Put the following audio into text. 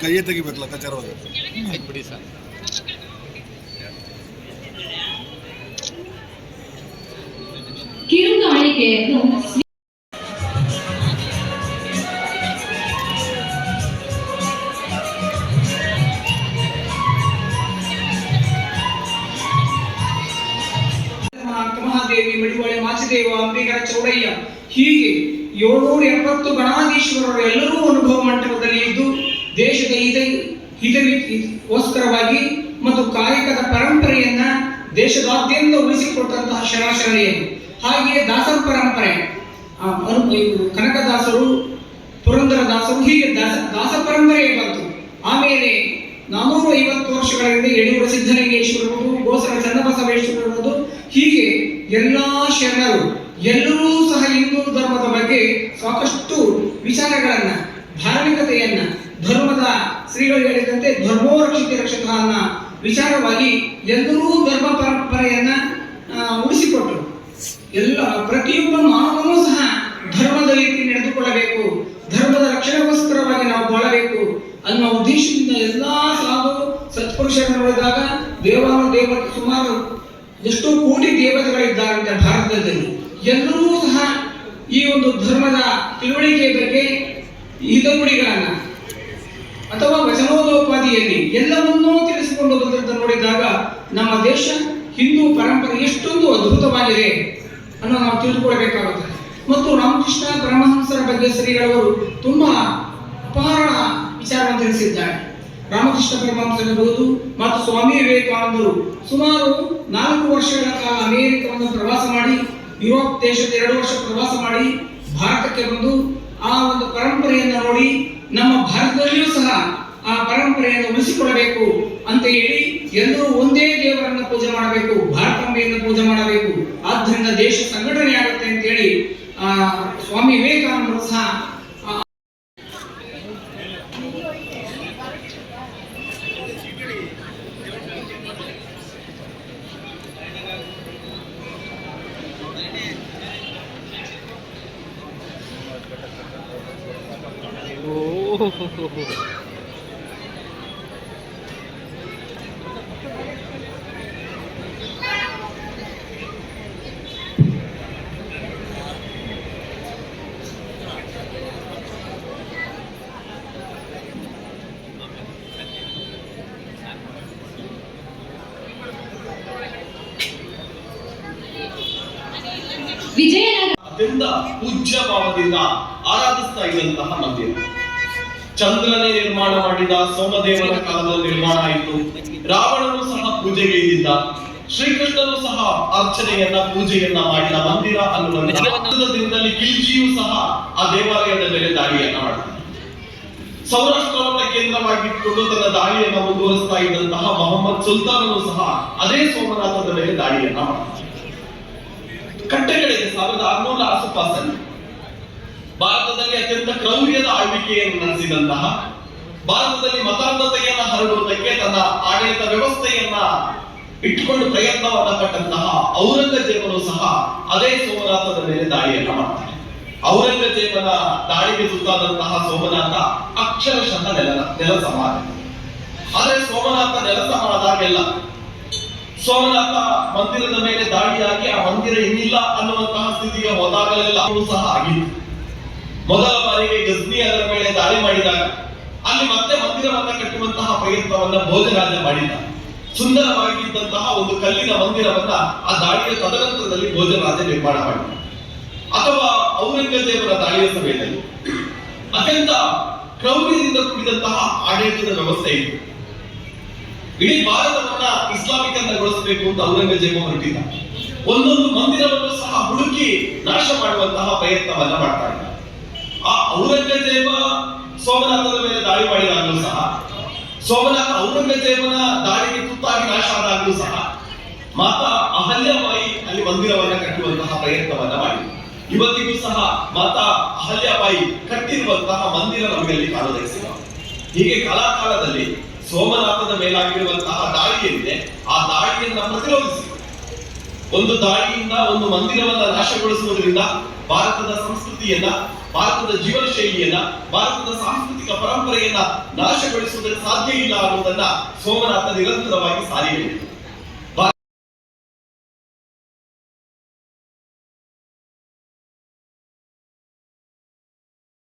ಕೈಯೇ ತೆಗಿಬೇಕು ಲೆಕ್ಕಾಚಾರವಾಗ ಬಿಡಿ ಸರ್. ಕಿರುಗಾಳಿಕೆಯನ್ನು ಮಹಾದೇವಿ ಮಡಿವಾಳೆ ಮಾಚಿದೇವ ಅಂಬಿಗರ ಚೌಡಯ್ಯ. ಹೀಗೆ ಏಳ್ನೂರ ಎಪ್ಪತ್ತು ಗಣಾಧೀಶ್ವರರು ಎಲ್ಲರೂ ಅನುಭವ ಮಂಟಪದಲ್ಲಿ ಇದ್ದು ದೇಶದ ಹಿತ ಹಿತಗೋಸ್ಕರವಾಗಿ ಮತ್ತು ಕಾಯಕದ ಪರಂಪರೆಯನ್ನ ದೇಶದಾದ್ಯಂತ ಉಳಿಸಿಕೊಟ್ಟಂತಹ ಶರಾಶರಿಯರು ಹಾಗೆಯೇ ದಾಸರ ಪರಂಪರೆ. ಕನಕದಾಸರು, ಪುರಂದರದಾಸರು ಹೀಗೆ ದಾಸ ದಾಸ ಪರಂಪರೆ ಬಂತು. ಆಮೇಲೆ ನಾನೂರ ಐವತ್ತು ವರ್ಷಗಳ ಹಿಂದೆ ಯಡಿಯೂರ ಸಿದ್ಧಲಿಂಗೇಶ್ವರರು ಗೋಸರ ಚನ್ನಬಸವೇಶ್ವರರು ಹೀಗೆ ಎಲ್ಲಾ ಶರಣರು, ಎಲ್ಲರೂ ಸಹ ಹಿಂದೂ ಧರ್ಮದ ಬಗ್ಗೆ ಸಾಕಷ್ಟು ವಿಚಾರಗಳನ್ನ, ಧಾರ್ಮಿಕತೆಯನ್ನ ಧರ್ಮದ ಶ್ರೀಗಳು ಹೇಳಿದಂತೆ ಧರ್ಮೋ ರಕ್ಷಿತ ರಕ್ಷಕ ವಿಚಾರವಾಗಿ ಎಲ್ಲರೂ ಧರ್ಮ ಪರಂಪರೆಯನ್ನ ಉಳಿಸಿಕೊಟ್ಟರು ಎಲ್ಲ, ಪ್ರತಿಯೊಬ್ಬ ಮಾನವನೂ ಸಹ ಧರ್ಮದ ರೀತಿ ನಡೆದುಕೊಳ್ಳಬೇಕು. ಧರ್ಮದ ರಕ್ಷಣೆಗೋಸ್ಕರವಾಗಿ ನಾವು ಬಾಳಬೇಕು ಅನ್ನೋ ಉದ್ದೇಶದಿಂದ ಎಲ್ಲಾ ಸಾಧು ಸತ್ಪುರುಷರನ್ನು ನೋಡಿದಾಗ ದೇವಾನು ದೇವ ಸುಮಾರು ಎಷ್ಟೋ ಕೋಟಿ ದೇವತೆಗಳಿದ್ದಾರಂತೆ ಭಾರತದಲ್ಲಿ. ಎಲ್ಲರೂ ಸಹ ಈ ಒಂದು ಧರ್ಮದ ತಿಳುವಳಿಕೆ ಬಗ್ಗೆ ಹಿತನುಡಿಗಳನ್ನ ಅಥವಾ ವಚನೋದೋಪಾದಿಯಲ್ಲಿ ಎಲ್ಲವನ್ನೂ ತಿಳಿಸಿಕೊಂಡು ಬಂದಂತ ನೋಡಿದಾಗ ನಮ್ಮ ದೇಶ, ಹಿಂದೂ ಪರಂಪರೆ ಎಷ್ಟೊಂದು ಅದ್ಭುತವಾಗಿದೆ ಅನ್ನೋ ನಾವು ತಿಳಿದುಕೊಳ್ಬೇಕಾಗುತ್ತದೆ ಮತ್ತು ರಾಮಕೃಷ್ಣ ಪರಮಹಂಸರ ಬಗ್ಗೆ ಶ್ರೀಗಳವರು ತುಂಬಾ ಅಪಾರ ವಿಚಾರವನ್ನು ತಿಳಿಸಿದ್ದಾರೆ. ರಾಮಕೃಷ್ಣ ಪರಮಹಂಸರಿರಬಹುದು ಮತ್ತು ಸ್ವಾಮಿ ವಿವೇಕಾನಂದರು ಸುಮಾರು ನಾಲ್ಕು ವರ್ಷಗಳ ಕಾಲ ಅಮೆರಿಕವನ್ನು ಪ್ರವಾಸ ಮಾಡಿ, ಯುರೋಪ್ ದೇಶದ ಎರಡು ವರ್ಷ ಪ್ರವಾಸ ಮಾಡಿ, ಭಾರತಕ್ಕೆ ಬಂದು ಆ ಒಂದು ಪರಂಪರೆಯನ್ನು ನೋಡಿ ನಮ್ಮ ಭಾರತದಲ್ಲಿಯೂ ಸಹ ಆ ಪರಂಪರೆಯನ್ನು ಉಳಿಸಿಕೊಳ್ಳಬೇಕು ಅಂತ ಹೇಳಿ ಎಲ್ಲರೂ ಒಂದೇ ದೇವರನ್ನ ಪೂಜೆ ಮಾಡಬೇಕು ಭಾರತಾಂಬೆಯನ್ನು ಪೂಜೆ ಮಾಡಬೇಕು. ಆದ್ದರಿಂದ ದೇಶ ಸಂಘಟನೆ ಆಗುತ್ತೆ ಅಂತ ಹೇಳಿ ಸ್ವಾಮಿ ವಿವೇಕಾನಂದರು ಸಹ ಆ, ವಿಜಯನಗರ ಅತ್ಯಂತ ಪೂಜ್ಯ ಭಾವದಿಂದ ಆರಾಧಿಸ್ತಾ ಇದ್ದಂತಹ ಮಂದಿರ. ಚಂದ್ರನೇ ನಿರ್ಮಾಣ ಮಾಡಿದ ಸೋಮದೇವನ ಕಾಲದಲ್ಲಿ ನಿರ್ಮಾಣ ಆಯಿತು. ರಾವಣನು ಸಹ ಪೂಜೆಗೆ ಇದ್ದಿದ್ದ. ಶ್ರೀಕೃಷ್ಣನು ಸಹ ಅರ್ಚನೆಯನ್ನ, ಪೂಜೆಯನ್ನ ಮಾಡಿದ ಮಂದಿರ ಅನ್ನುವಂತಹ ದಿನದಲ್ಲಿ ಕಿಲ್ಜಿಯು ಸಹ ಆ ದೇವಾಲಯದ ಮೇಲೆ ದಾಳಿಯನ್ನ ಮಾಡಿದ ಸೌರಾಷ್ಟ್ರವನ್ನ ಕೇಂದ್ರವಾಗಿಟ್ಟುಕೊಂಡು ತನ್ನ ದಾಳಿಯನ್ನ ಮುಂದುವರಿಸ್ತಾ ಇದ್ದಂತಹ ಮೊಹಮ್ಮದ್ ಸುಲ್ತಾನನು ಸಹ ಅದೇ ಸೋಮನಾಥದ ಮೇಲೆ ದಾಳಿಯನ್ನ ಮಾಡಿದ ಕಟ್ಟೆಗಳಿಗೆ ಸಾವಿರದ ಆರುನೂರ ಆಸುಪಾಸಲ್ಲಿ ಭಾರತದಲ್ಲಿ ಅತ್ಯಂತ ಕ್ರೌರ್ಯದ ಆಳ್ವಿಕೆಯನ್ನು ನಡೆಸಿದಂತಹ, ಭಾರತದಲ್ಲಿ ಮತಾಂಧತೆಯನ್ನು ಹರಡುವುದಕ್ಕೆ ತನ್ನ ಆಡಳಿತ ವ್ಯವಸ್ಥೆಯನ್ನ ಇಟ್ಟುಕೊಂಡು ಪ್ರಯತ್ನವನ್ನ ಪಟ್ಟಂತಹ ಔರಂಗಜೇಬನು ಸಹ ಅದೇ ಸೋಮನಾಥದ ಮೇಲೆ ದಾಳಿಯನ್ನ ಮಾಡ್ತಾರೆ. ಔರಂಗಜೇಬನ ದಾಳಿಗೆ ತುತ್ತಾದಂತಹ ಸೋಮನಾಥ ಅಕ್ಷರಶಃ ನೆಲ ನೆಲಸ ಮಾಡ ಆದ್ರೆ ಸೋಮನಾಥ ನೆಲಸ ಮಾಡದಾಗೆಲ್ಲ ಸೋಮನಾಥ ಮಂದಿರದ ಮೇಲೆ ದಾಳಿಯಾಗಿ ಆ ಮಂದಿರ ಇನ್ನಿಲ್ಲ ಅನ್ನುವಂತಹ ಸ್ಥಿತಿಗೆ ಹೋದಾಗಲೆಲ್ಲ ಸಹ ಆಗಿತ್ತು ಮೊದಲ ಬಾರಿಗೆ ಗಜ್ನಿ ಅದರ ಮೇಲೆ ದಾಳಿ ಮಾಡಿದಾಗ ಅಲ್ಲಿ ಮತ್ತೆ ಮಂದಿರವನ್ನ ಕಟ್ಟುವಂತಹ ಪ್ರಯತ್ನವನ್ನ ಭೋಜರಾಜ ಮಾಡಿದ ಸುಂದರವಾಗಿದ್ದಂತಹ ಒಂದು ಕಲ್ಲಿನ ಮಂದಿರವನ್ನ ಆ ದಾಳಿಯ ತದನಂತರದಲ್ಲಿ ಭೋಜರಾಜ ನಿರ್ಮಾಣ ಮಾಡಿದ ಅಥವಾ ಔರಂಗಜೇಬನ ದಾಳಿಯ ಸಮಯದಲ್ಲಿ. ಅತ್ಯಂತ ಕ್ರೌರ್ಯದಿಂದ ಕೂಡಿದಂತಹ ಆಡಳಿತದ ವ್ಯವಸ್ಥೆ ಇತ್ತು. ಇಡೀ ಭಾರತವನ್ನ ಇಸ್ಲಾಮೀಕರಣಗೊಳಿಸಬೇಕು ಅಂತ ಔರಂಗಜೇಬ ಹೊರಟಿದ್ದ. ಒಂದೊಂದು ಮಂದಿರವನ್ನು ಸಹ ಹುಡುಕಿ ನಾಶ ಮಾಡುವಂತಹ ಪ್ರಯತ್ನವನ್ನ ಮಾಡ್ತಾ ಇದ್ದ. ಆ ಔರಂಗಜೇಬ ಸೋಮನಾಥನ ಮೇಲೆ ದಾಳಿ ಮಾಡಿದಾಗಲೂ ಸಹ, ಸೋಮನಾಥ ಔರಂಗಜೇಬನ ದಾಳಿಗೆ ತುತ್ತಾಗಿ ನಾಶ ಆದಾಗಲೂ ಸಹ, ಮಾತಾ ಅಹಲ್ಯಬಾಯಿ ಅಲ್ಲಿ ಮಂದಿರವನ್ನ ಕಟ್ಟುವಂತಹ ಪ್ರಯತ್ನವನ್ನ ಮಾಡಿ ಇವತ್ತಿಗೂ ಸಹ ಮಾತಾ ಅಹಲ್ಯಬಾಯಿ ಕಟ್ಟಿರುವಂತಹ ಮಂದಿರ ನಮಗಲ್ಲಿ ಕಾಣೋದಕ್ಕೆ ಸಿಗ ಹೀಗೆ ಕಲಾಕಾಲದಲ್ಲಿ ಸೋಮನಾಥದ ಮೇಲಾಗಿರುವಂತಹ ದಾಳಿ ಆ ದಾಳಿಯನ್ನ ಪ್ರತಿರೋಧಿಸಿ. ಒಂದು ದಾಳಿಯಿಂದ ಒಂದು ಮಂದಿರವನ್ನ ನಾಶಗೊಳಿಸುವುದರಿಂದ ಭಾರತದ ಸಂಸ್ಕೃತಿಯನ್ನ, ಭಾರತದ ಜೀವನ ಶೈಲಿಯನ್ನ, ಭಾರತದ ಸಾಂಸ್ಕೃತಿಕ ಪರಂಪರೆಯನ್ನ ನಾಶಗೊಳಿಸುವುದಕ್ಕೆ ಸಾಧ್ಯ ಇಲ್ಲ ಅನ್ನುವುದನ್ನ ಸೋಮನಾಥ ನಿರಂತರವಾಗಿ ಸಾರಿ